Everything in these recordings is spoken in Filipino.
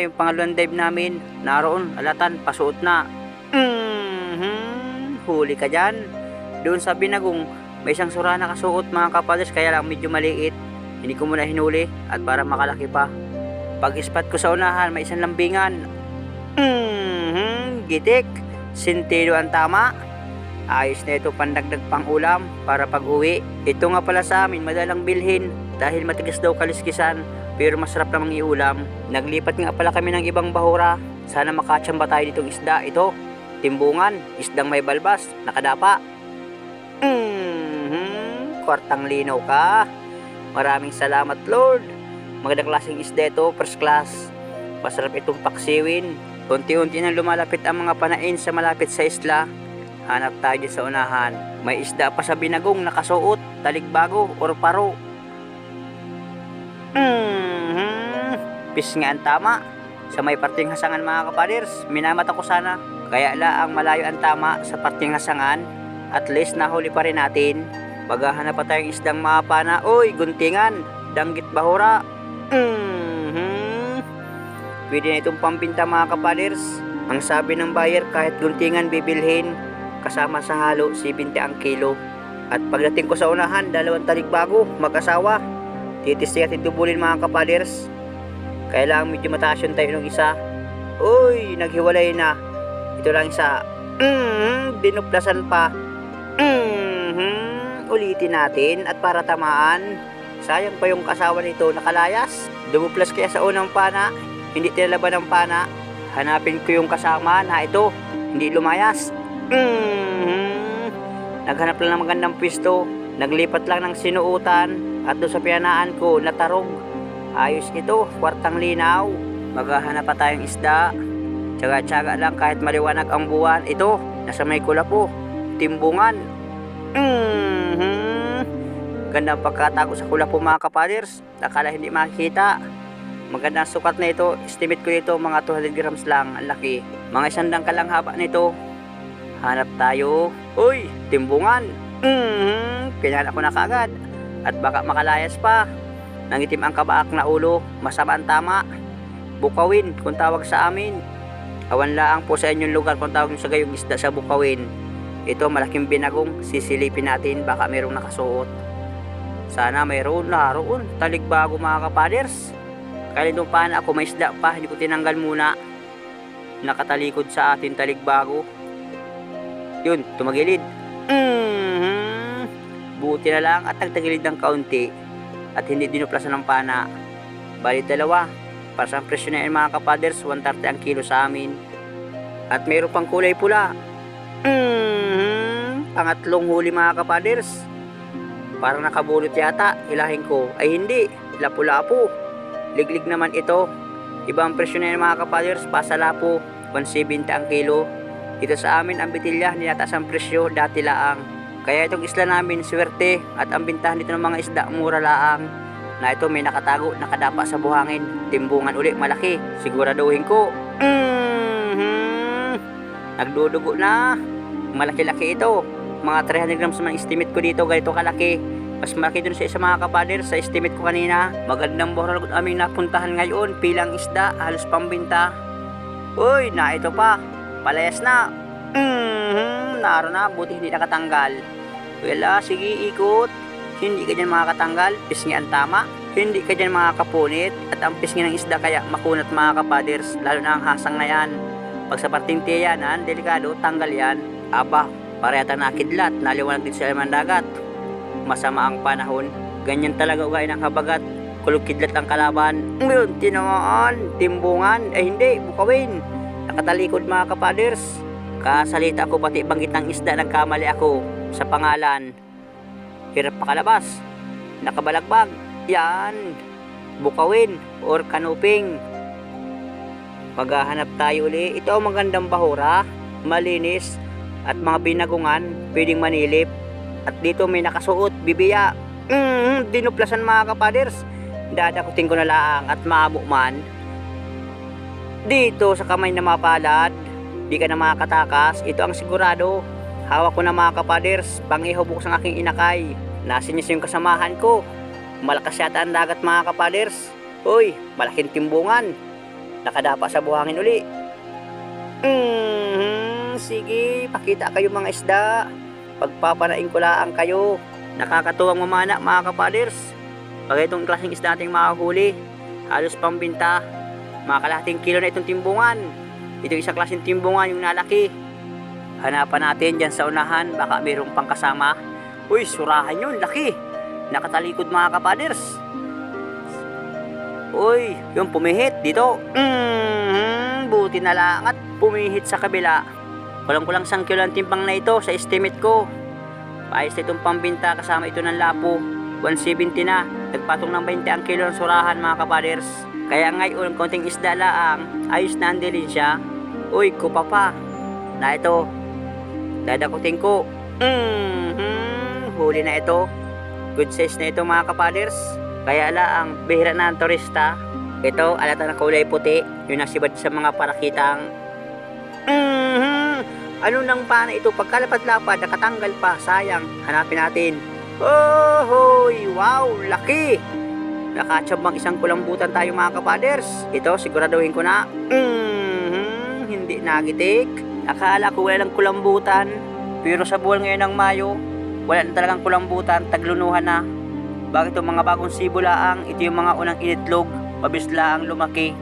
Yung pangalawang dive namin. Naroon, alatan, pasuot na. Mhm, huli ka dyan. Doon sa binagong, may isang sura na kasuot mga kapaders, kaya lang medyo maliit. Hindi ko muna hinuli at para makalaki pa. Pag ispat ko sa unahan, may isang lambingan. Mhm, gitik. Sentido ang tama. Ayos na ito pandagdag pang ulam para pag uwi. Ito nga pala sa amin madalang bilhin dahil matigas daw kaliskisan pero masarap namang iulam. Naglipat nga pala kami ng ibang bahura. Sana makatsamba tayo ditong isda. Ito, timbungan, isdang may balbas, nakadapa. Mhm, kwartang linaw ka. Maraming salamat Lord. Magandang klaseng isda ito, first class. Masarap itong paksiwin. Unti-unti nang lumalapit ang mga panain sa malapit sa isla. Hanap tayo sa unahan. May isda pa sa binagong nakasuot, taligbago, or paro. Mhm. Pis nga ang tama. Sa may parting hasangan mga kapaders, minamata ko sana. Kaya la ang malayo ang tama sa parting hasangan. At least nahuli pa rin natin. Maghahanap pa tayong isdang mapana. Uy, guntingan, danggit bahura. Mhm. Pwede na itong pampinta mga kapaders. Ang sabi ng buyer kahit guntingan bibilhin kasama sa halo 70 ang kilo. At pagdating ko sa unahan, dalawang talikbago, mag-asawa. Titis natin dubulin mga kapaders. Kailangan medyo mataas yung tayo ng isa. Uy, naghiwalay na. Ito lang isa. Mm, dinuplasan pa. Mhm, ulitin natin at para tamaan. Sayang pa yung kasawa nito nakalayas. Dumuplas kaya sa unang pana, hindi tinalaban ng pana. Hanapin ko yung kasama na ito, hindi lumayas. Mhm. Naghanap lang ng magandang pwesto. Naglipat lang ng sinuutan at doon sa piyanaan ko natarog. Ayos ito, kwartang linaw. Maghahanap pa tayong isda. Tsaga-tsaga lang kahit maliwanag ang buwan. Ito, nasa may kula po. Timbungan. Mhm. Ganda pagkatago sa kula po mga kapaders. Nakala hindi makikita. Magandang sukat na ito. Estimate ko ito mga 200 grams lang. Ang laki. Mga isandang kalang haba nito. Hanap tayo. Uy, timbungan. Mhm. Pinala ko na kagad. At baka makalayas pa. Nangitim ang kabaak na ulo. Masama ang tama. Bukawin kung tawag sa amin. Awan laang po sa inyong lugar kung tawag sa gayong isda sa Bukawin. Ito malaking binagong. Sisilipin natin baka mayroong nakasuot. Sana mayroon naroon. Taligbago mga kapaders. Paano ako may isda pa. Hindi ko tinanggal muna. Nakatalikod sa atin taligbago. Yun, tumagilid. Mhm. Buti na lang at nagtagilid ng kaunti at hindi dinuplasan ng pana. Bali dalawa. Para sa presyo na yun mga kapaders, 130 ang kilo sa amin. At mayroon pang kulay pula. Mhm. Pangatlong huli mga kapaders. Parang nakabulot yata, hilahin ko. Ay hindi, lapu-lapu. Liglig naman ito. Ibang presyo na yun mga kapaders, pasalapo, 170 ang kilo. Dito sa amin, ang bitilya, ninataas ang presyo, dati laang. Kaya itong isla namin, swerte, at ang bintahan dito ng mga isda, mura laang. Na ito may nakatago, nakadapa sa buhangin. Timbungan uli, malaki. Siguraduhin ko. Mhm. Nagdudugo na. Malaki-laki ito. Mga 300 grams naman estimate ko dito, ganito kalaki. Mas malaki dun sa isa mga kapader, sa estimate ko kanina. Magandang bohol aming napuntahan ngayon, pilang isda, halos pambinta. Uy, na ito pa. Palayas na. Mhm, naro na, buti hindi nakatanggal. Wala, sige, ikot. Hindi ka dyan makakatanggal, pisngi ang tama. Hindi ka dyan makakapunit at ang pisngi ng isda kaya makunat mga kapaders, lalo na ang hasang na yan. Pag sa parting tiyanan, delikado, tanggal yan. Aba, parehata nakidlat, naliwanag din sa laman dagat. Masama ang panahon, ganyan talaga ugay ng habagat. Kulog kidlat ang kalaban. Ngayon, tinamaan, timbungan, eh hindi, bukawin. Nakatalikod mga kapaders. Kasalita ko pati banggit ng isda nagkamali ako sa pangalan. Hirap pakalabas. Nakabalagbag. Yan. Bukawin or kanuping. Maghahanap tayo uli. Ito ang magandang bahura. Malinis. At mga binagungan. Pwedeng manilip. At dito may nakasuot. Bibiya. Mm, dinuplasan mga kapaders. Dadakutin ko na lang at maabo man. Dito sa kamay na mapalad, di ka na makakatakas. Ito ang sigurado. Hawak ko na mga kapaders, pangihubok sa aking inakay. Nasinis yung kasamahan ko. Malakas yata ang dagat mga kapaders. Uy, malaking timbungan. nakadapa sa buhangin uli. Mhm, sige, pakita kayo mga isda. Pagpapanain ko lang kayo. Nakakatuwang mamana mga kapaders. Pag itong klaseng isda nating makahuli, halos pambinta. Mga kalahating kilo na itong timbungan. Ito isang klaseng timbungan yung nalaki. Hanapan natin dyan sa unahan, baka mayroong pang kasama. Uy, surahan yun, laki. Nakatalikod mga kapaders. Uy, yung pumihit dito. Mm, buti na lang at pumihit sa kabila. Kulang-kulang sang kilo ang timbang na ito sa estimate ko. Paayos na itong pambinta kasama ito ng lapo. 170 na. Nagpatong ng 20 ang kilo ng surahan mga kapaders. Kaya ngayon, konting isda laang, ayos na dilin siya. Uy, kupa pa. Na ito, dadakutin ko. Mm-hmm, huli na ito. Good size na ito mga kapaders. Kaya laang, bihira na ang turista. Ito, alata na kulay puti. Yung nasibad sa mga parakitang. Mhm. Ano nang pana ito? Pagkalapad-lapad, nakatanggal pa. Sayang. Hanapin natin. Oh, hoy! Wow! Laki! Nakatsambang isang kulambutan tayo mga kapaders. Ito, siguraduhin ko na. Mhm. Hindi nagitik. Akala ko wala lang kulambutan. Pero sa buwan ngayon ng Mayo, wala na talagang kulambutan. Taglunuhan na. Bakit itong mga bagong sibulaang, ito yung mga unang initlog, mabisla ang lumaki.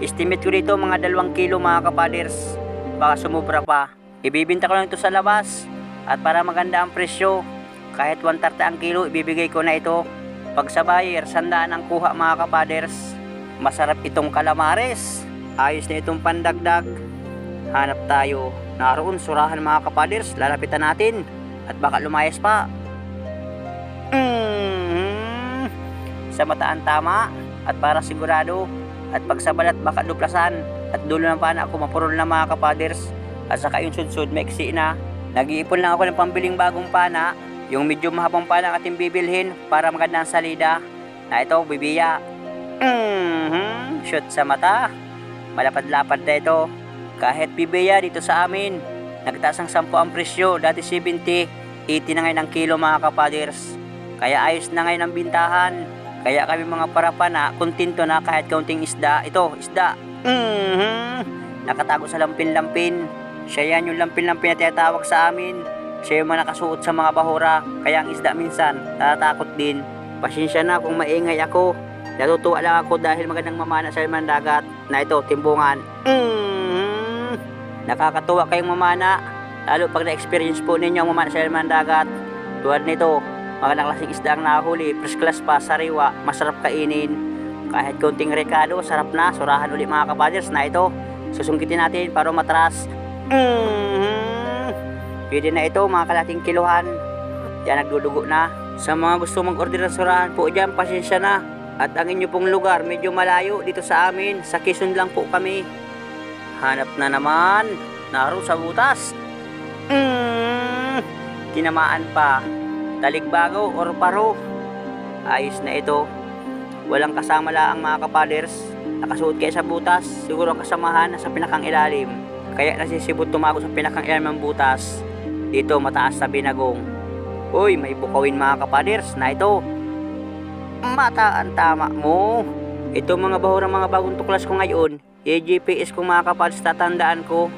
Estimate ko dito mga dalawang kilo mga kapaders. Baka sumubra pa. Ibibinta ko lang ito sa labas. At para maganda ang presyo, kahit 130 ang kilo, ibibigay ko na ito. Pag sa buyer, sandaan ang kuha mga kapaders. Masarap itong kalamares. Ayos na itong pandagdag. Hanap tayo. Naroon, surahan mga kapaders. Lalapitan natin. At baka lumayas pa. Mhm. Sa mataan tama at para sigurado at pagsabalat baka duplasan at dulo ng pana ako mapurol na mga kapaders at saka yung sudsud maiksi na nag-iipon lang ako ng pambiling bagong pana yung medyo mahabang pana ang ating bibilhin para maganda ang salida na ito bibiya mhm shoot sa mata malapad-lapad na ito kahit bibiya dito sa amin nagtaas ang 10 ang presyo dati 70 80 na ngayon ang kilo mga kapaders kaya ayos na ngayon ang bintahan. Kaya kami mga parapana, kontento na kahit kaunting isda. Ito, isda. Mhm. Nakatago sa lampin-lampin. Siya yan yung lampin-lampin na tinatawag sa amin. Siya yung nakasuot sa mga bahura. Kaya ang isda minsan, natatakot din. Pasensya na kung maingay ako. Natutuwa lang ako dahil magandang mamana sa laman dagat na ito, timbungan. Mhm. Nakakatuwa kayong mamana. Lalo pag na-experience po ninyo ang mamana sa laman dagat. Tulad nito, magandang klaseng isda ang nahuli, first class pa, sariwa, masarap kainin. Kahit konting rekado, sarap na, surahan ulit mga kapaders na ito. Susungkitin natin para matras. Mhm. Pwede na ito, mga kalating kiluhan. Yan, nagdudugo na. Sa mga gusto mag-order ng surahan po dyan, pasensya na. At ang inyo pong lugar, medyo malayo dito sa amin. Sa Quezon lang po kami. Hanap na naman. Naroon sa butas. Mm, tinamaan pa taligbago or paro. Ayos na ito. Walang kasama lang mga kapaders. Nakasuot kayo sa butas. Siguro ang kasamahan nasa pinakang ilalim. Kaya nasisibot tumago sa pinakang ilalim ng butas. Dito mataas sa binagong. Uy, may bukawin mga kapaders na ito. Mata ang tama mo. Ito mga bahurang mga bagong tuklas ko ngayon. Yung GPS ko mga kapaders tatandaan ko.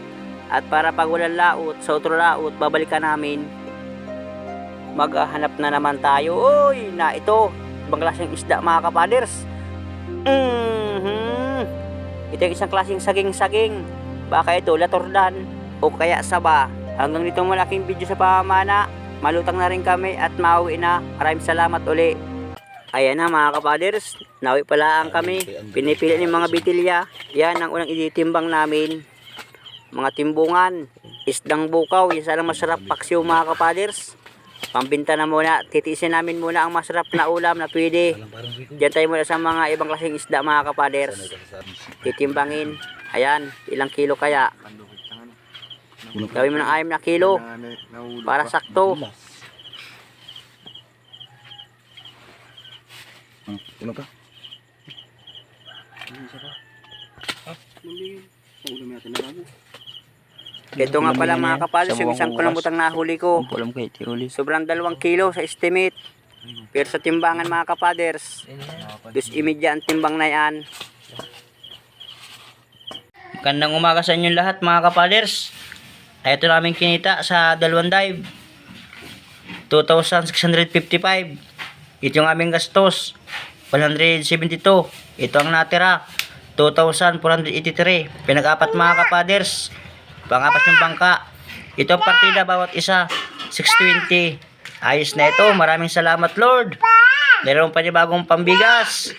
At para pag walang laot, sa otro laot, babalikan namin maghahanap na naman tayo. Uy, na ito. Ibang klaseng isda mga kapaders. Mhm. Ito yung isang klaseng saging-saging. Baka ito, latordan. O kaya saba. Hanggang dito malaking video sa pamamana. Malutang na rin kami at mauwi na. Maraming salamat uli. Ayan na mga kapaders. Nawi pala ang kami. Pinipili ng mga bitilya. Yan ang unang ititimbang namin. Mga timbungan. Isdang bukaw. Yan sana masarap paksiw mga kapaders. Pambinta na muna. Titiisin namin muna ang masarap na ulam na pwede. Diyan tayo muna sa mga ibang klaseng isda mga kapaders. Titimbangin. Ayan, ilang kilo kaya? Gawin mo ng ayam na kilo. Para sakto. Ano ka? Ito nga pala mga kapaders, yung isang kulambutang nahuli ko. Sobrang dalawang kilo sa estimate. Pero sa timbangan mga kapaders, dus imidya ang timbang na yan. Gandang umaga sa inyong lahat mga kapaders. Ito namin kinita sa dalawang dive. 2,655. Ito yung aming gastos. 172. Ito ang natira. 2,483. Pinag-apat mga kapaders. Pang-apat yung bangka. Ito ang partida bawat isa. 620. Ayos na ito. Maraming salamat Lord. Meron pa niya bagong pambigas.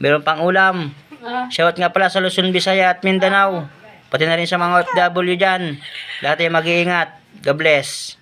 Meron pang ulam. Shout nga pala sa Luzon, Visaya at Mindanao. Pati na rin sa mga OFW dyan. Lahat ay mag-iingat. God bless.